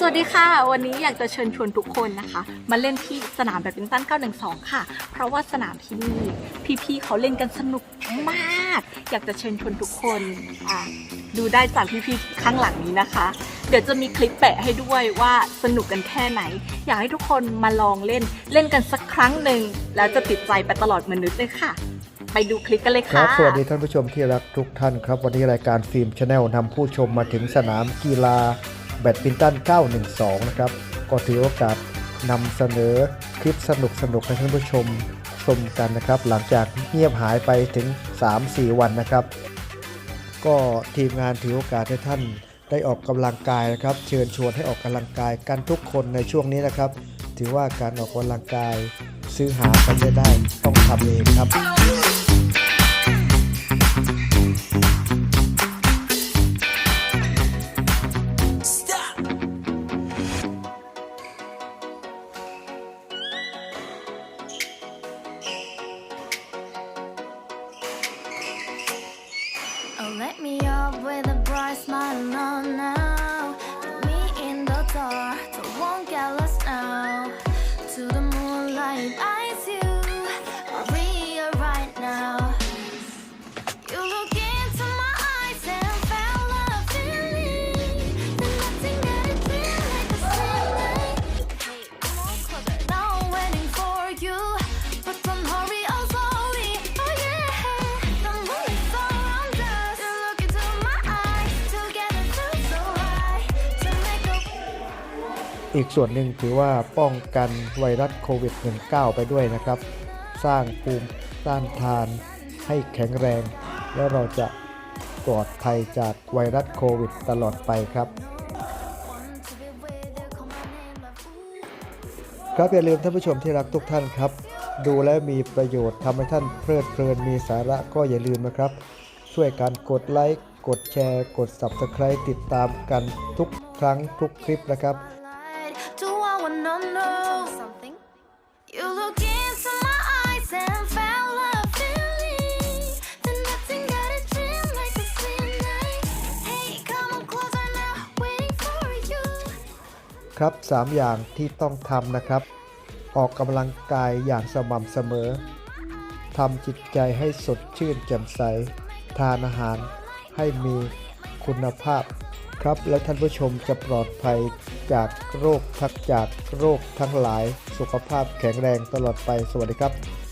สวัสดีค่ะ วันนี้อยากจะเชิญชวนทุกคนนะคะ มาเล่นที่สนามแบดมินตัน 912 ค่ะ เพราะว่าสนามที่นี่พี่ๆเขาเล่นกันสนุกมาก อยากจะเชิญชวนทุกคนดูได้จากพี่ๆข้างหลังนี้นะคะ เดี๋ยวจะมีคลิปแปะให้ด้วยว่าสนุกกันแค่ไหน อยากให้ทุกคนมาลองเล่นเล่นกันสักครั้งหนึ่งแล้วจะติดใจไปตลอดมนุษย์เลยค่ะไปดูคลิปกันเลยครัค่ะบสวัสดีท่านผู้ชมที่รักทุกท่านครับ วันนี้รายการฟิล์มชาแนลนำผู้ชมมาถึงสนามกีฬา แบดมินตัน 912 นะครับ ก็ถือโอกาสนำเสนอคลิปสนุกสนุกๆให้ท่านผู้ชมชมกันนะครับ หลังจากเงียบหายไปถึง 3-4 วันนะครับ ก็ทีมงานถือโอกาสให้ท่านได้ออกกำลังกายนะครับ เชิญชวนให้ออกกำลังกายกันทุกคนในช่วงนี้นะครับ ถือว่าการออกกำลังกายซื้อหากันไม่ได้ต้องทำเองครับ with a bright smile on now. Put me in the dark, so won't get lost now. To the moonlight, eyes อีกส่วนหนึ่งถือว่าป้องกันไวรัสโควิด -19 ไปด้วยนะครับ สร้างภูมิต้านทานให้แข็งแรง แล้วเราจะปลอดภัยจากไวรัสโควิด ตลอดไปครับ ครับอย่าลืมท่านผู้ชมที่รักทุกท่านครับ ดูแล้วมีประโยชน์ทำให้ท่านเพลิดเพลินมีสาระก็อย่าลืมนะครับ ช่วยการกดไลค์กดแชร์ กด Subscribe ติดตามกันทุกครั้งทุกคลิปนะครับ ครับ 3 อย่างที่ต้องทำนะครับ ออกกำลังกายอย่างสม่ำเสมอทำจิตใจให้สดชื่นแจ่มใส ทานอาหารให้มีคุณภาพครับ และท่านผู้ชมจะปลอดภัยจากโรคทักจากโรคทั้งหลาย สุขภาพแข็งแรงตลอดไป สวัสดีครับ